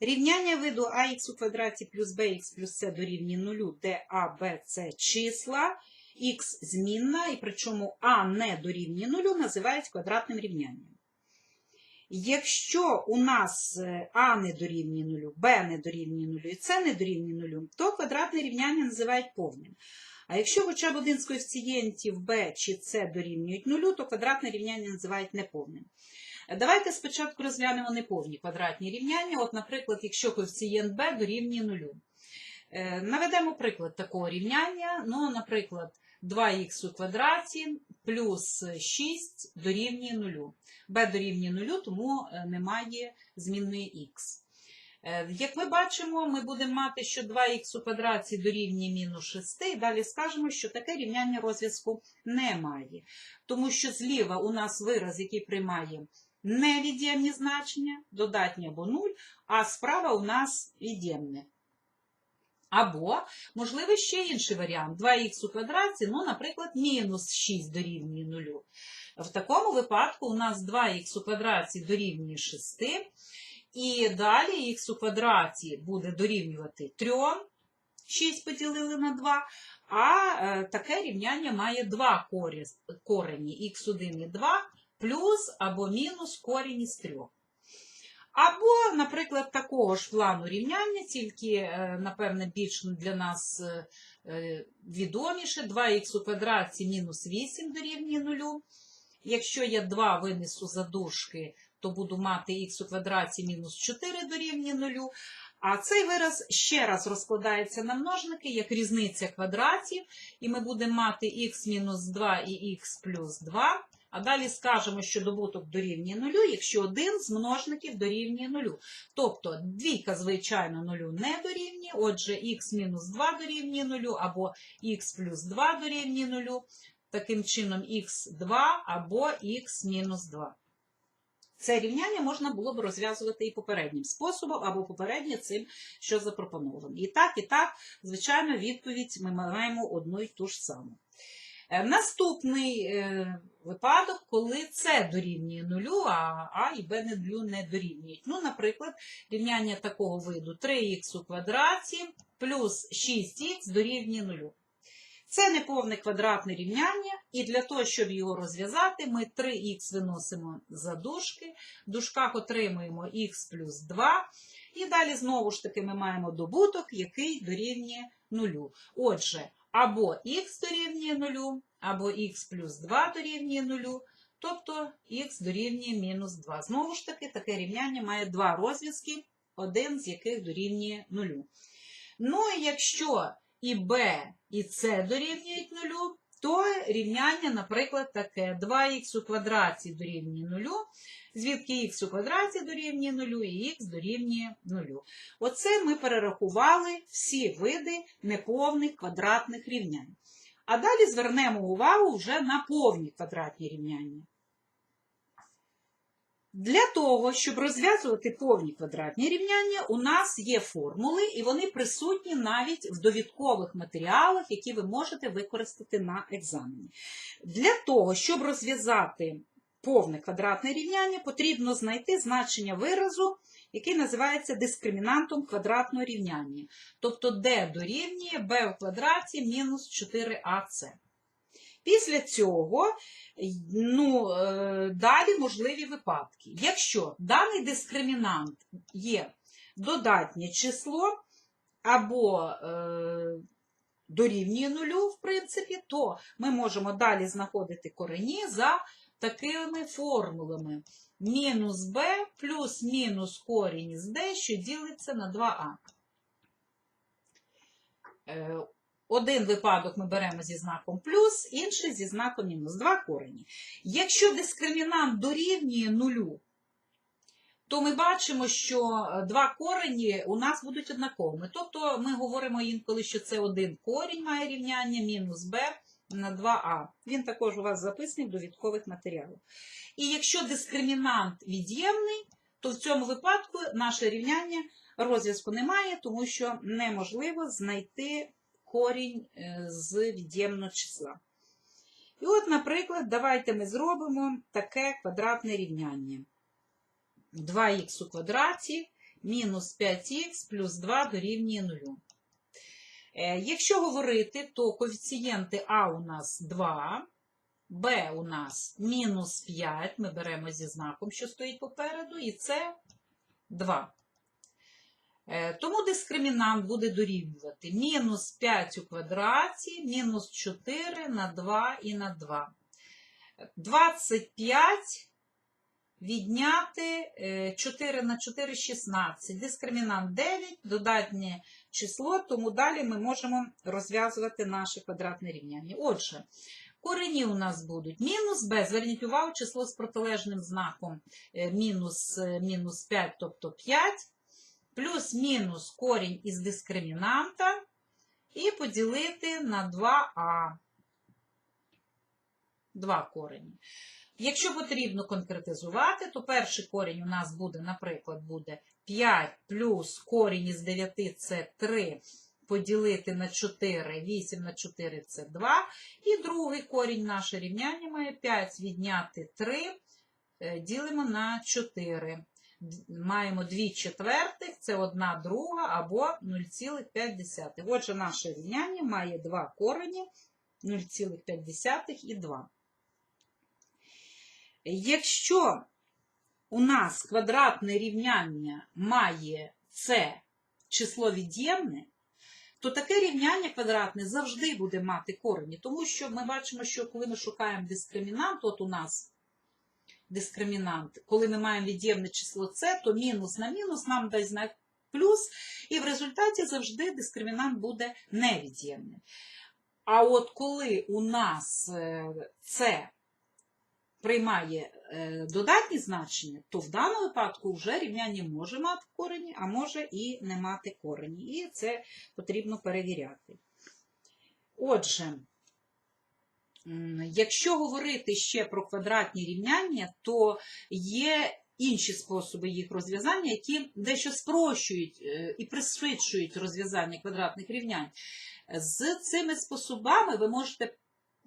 Рівняння виду ax у квадраті плюс bx плюс c дорівнює 0, де a, b, c числа, x змінна, і причому а не дорівнює 0, називають квадратним рівнянням. Якщо у нас е, а не дорівнює 0, b не дорівнює 0 і c не дорівнює 0, то квадратне рівняння називають повним. А якщо хоча б один з коефіцієнтів b чи c дорівнюють 0, то квадратне рівняння називають неповним. Давайте спочатку розглянемо неповні квадратні рівняння. От, наприклад, якщо коефіцієнт b дорівнює 0. Е, Наведемо приклад такого рівняння. Ну, наприклад, 2х у квадраті плюс 6 дорівнює 0. b дорівнює 0, тому е, немає змінної х. Е, Як ми бачимо, ми будемо мати, що 2х у квадраті дорівнює мінус 6, і далі скажемо, що таке рівняння розв'язку немає. Тому що зліва у нас вираз, який приймає невід'ємні значення, додатні або 0, а справа у нас від'ємне. Або, можливо, ще інший варіант. 2х у квадраті, ну, наприклад, мінус 6 дорівнює 0. В такому випадку у нас 2х у квадраті дорівнює 6, і далі х у квадраті буде дорівнювати 3, 6 поділили на 2, а е, таке рівняння має два корені, х1 і 2, плюс або мінус корінь із 3. Або, наприклад, такого ж плану рівняння, тільки, е, напевне, більш для нас е, е, відоміше, 2х у квадраті мінус 8 дорівнює 0. Якщо я 2 винесу за дужки, то буду мати х у квадраті мінус 4 дорівнює 0. А цей вираз ще раз розкладається на множники, як різниця квадратів, і ми будемо мати х мінус 2 і х плюс 2. А далі скажемо, що добуток дорівнює 0, якщо один з множників дорівнює 0. Тобто двійка, звичайно, 0 не дорівнює, отже, х мінус 2 дорівнює 0, або х плюс 2 дорівнює 0. Таким чином, х2 або х мінус 2. Це рівняння можна було б розв'язувати і попереднім способом, або попереднє цим, що запропоновано. І так, і так, звичайно, відповідь ми маємо одну і ту ж саму. Е, Наступний е, випадок, коли С дорівнює нулю, а А і Б не дорівнюють. Ну, наприклад, рівняння такого виду 3х у квадраті плюс 6х дорівнює нулю. Це неповне квадратне рівняння, і для того, щоб його розв'язати, ми 3х виносимо за дужки, в дужках отримуємо х плюс 2, і далі знову ж таки ми маємо добуток, який дорівнює нулю. Отже, або х дорівнює нулю, або х плюс 2 дорівнює нулю, тобто х дорівнює мінус 2. Знову ж таки, таке рівняння має два розв'язки, один з яких дорівнює нулю. Ну і якщо і b, і c дорівнюють нулю, то рівняння, наприклад, таке 2х у квадраті дорівнює 0, звідки х у квадраті дорівнює 0 і х дорівнює 0. Оце ми перерахували всі види неповних квадратних рівнянь. А далі звернемо увагу вже на повні квадратні рівняння. Для того, щоб розв'язувати повні квадратні рівняння, у нас є формули, і вони присутні навіть в довідкових матеріалах, які ви можете використати на екзамені. Для того, щоб розв'язати повне квадратне рівняння, потрібно знайти значення виразу, який називається дискримінантом квадратного рівняння. Тобто d дорівнює b в квадраті мінус 4ac. Після цього ну, е, далі можливі випадки. Якщо даний дискримінант є додатнє число або е, дорівнює нулю, в принципі, то ми можемо далі знаходити корені за такими формулами. Мінус b плюс мінус корінь з d, що ділиться на 2а. Один випадок ми беремо зі знаком плюс, інший зі знаком мінус. Два корені. Якщо дискримінант дорівнює нулю, то ми бачимо, що е, два корені у нас будуть однаковими. Тобто ми говоримо інколи, що це один корінь має рівняння мінус b на 2а. Він також у вас записаний в довідкових матеріалах. І якщо дискримінант від'ємний, то в цьому випадку наше рівняння розв'язку немає, тому що неможливо знайти корінь е, з від'ємного числа. І от, наприклад, давайте ми зробимо таке квадратне рівняння. 2х у квадраті мінус 5х плюс 2 дорівнює 0. Е, Якщо говорити, то коефіцієнти А у нас 2, Б у нас мінус 5, ми беремо зі знаком, що стоїть попереду, і це 2. Е, Тому дискримінант буде дорівнювати мінус 5 у квадраті, мінус 4 на 2 і на 2. 25 відняти е, 4 на 4 – 16. Дискримінант 9, додатнє число, тому далі ми можемо розв'язувати наше квадратне рівняння. Отже, корені у нас будуть мінус b, зверніть увагу, число з протилежним знаком е, мінус, е, мінус 5, тобто 5, плюс-мінус корінь із дискримінанта і поділити на 2а. Два корені. Якщо потрібно конкретизувати, то перший корінь у нас буде, наприклад, буде 5 плюс корінь із 9 це 3 поділити на 4, 8 на 4 це 2. І другий корінь наше рівняння має 5 відняти 3, е, ділимо на 4. Маємо 2 четвертих, це 1 друга або 0,5. Отже, наше рівняння має два корені 0,5 і 2. Якщо у нас квадратне рівняння має це число від'ємне, то таке рівняння квадратне завжди буде мати корені, тому що ми бачимо, що коли ми шукаємо дискримінант, от у нас дискримінант, коли ми маємо від'ємне число С, то мінус на мінус нам дасть знак плюс, і в результаті завжди дискримінант буде невід'ємним. А от коли у нас це приймає е, додатні значення, то в даному випадку вже рівняння може мати корені, а може і не мати корені. І це потрібно перевіряти. Отже, якщо говорити ще про квадратні рівняння, то є інші способи їх розв'язання, які дещо спрощують е, і пришвидшують розв'язання квадратних рівнянь. З цими способами ви можете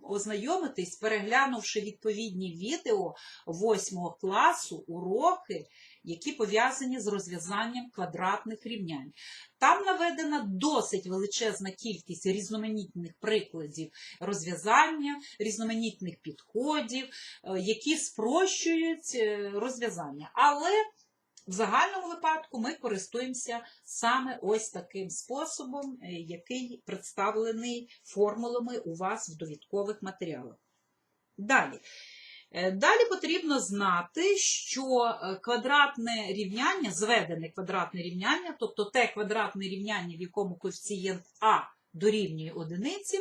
ознайомитись, переглянувши відповідні відео 8 класу, уроки, які пов'язані з розв'язанням квадратних рівнянь. Там наведена досить величезна кількість різноманітних прикладів розв'язання, різноманітних підходів, е, які спрощують е, розв'язання. Але в загальному випадку ми користуємося саме ось таким способом, е, який представлений формулами у вас в довідкових матеріалах. Далі. Е, Далі потрібно знати, що е, квадратне рівняння, зведене квадратне рівняння, тобто те квадратне рівняння, в якому коефіцієнт А дорівнює одиниці,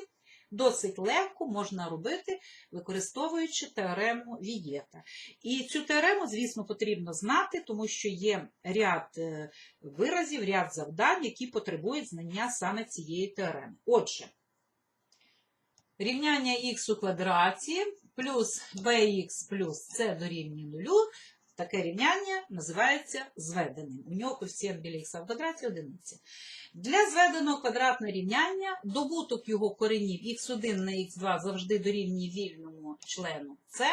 досить легко можна робити, використовуючи теорему Вієта. І цю теорему, звісно, потрібно знати, тому що є ряд е, виразів, ряд завдань, які потребують знання саме цієї теореми. Отже, рівняння х у квадраті плюс bx плюс c дорівнює нулю, таке рівняння називається зведеним. У нього коефіцієнт біля х в квадраті одиниця. Для зведеного квадратного рівняння добуток його коренів х1 на х2 завжди дорівнює вільному члену c,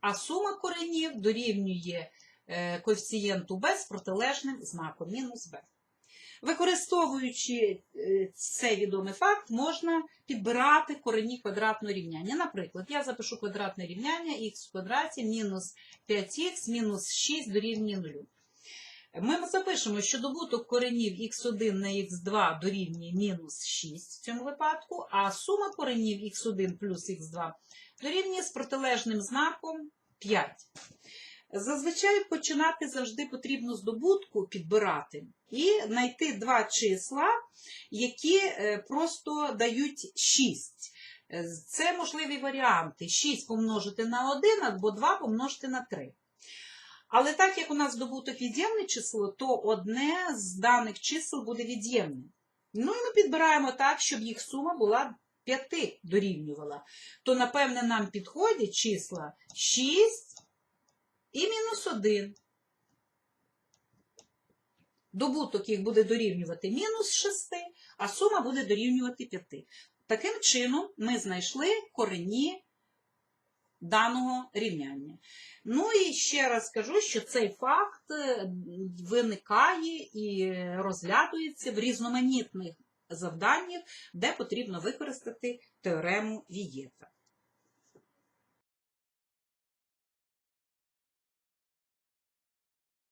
а сума коренів дорівнює е, коефіцієнту b з протилежним знаком мінус b. Використовуючи е, цей відомий факт, можна підбирати корені квадратного рівняння. Наприклад, я запишу квадратне рівняння х в квадраті мінус 5х мінус 6 дорівнює 0. Ми запишемо, що добуток коренів х1 на х2 дорівнює мінус 6 в цьому випадку, а сума коренів х1 плюс х2 дорівнює з протилежним знаком 5. Зазвичай починати завжди потрібно з добутку підбирати і знайти два числа, які е, просто дають 6. Е, Це можливі варіанти. 6 помножити на 1 або 2 помножити на 3. Але так як у нас добуток від'ємне число, то одне з даних чисел буде від'ємним. Ну і ми підбираємо так, щоб їх сума була 5 дорівнювала. То, напевне, нам підходять числа 6 і мінус 1. Добуток їх буде дорівнювати мінус 6, а сума буде дорівнювати 5. Таким чином, ми знайшли корені даного рівняння. Ну і ще раз скажу, що цей факт е, виникає і розглядується в різноманітних завданнях, де потрібно використати теорему Вієта.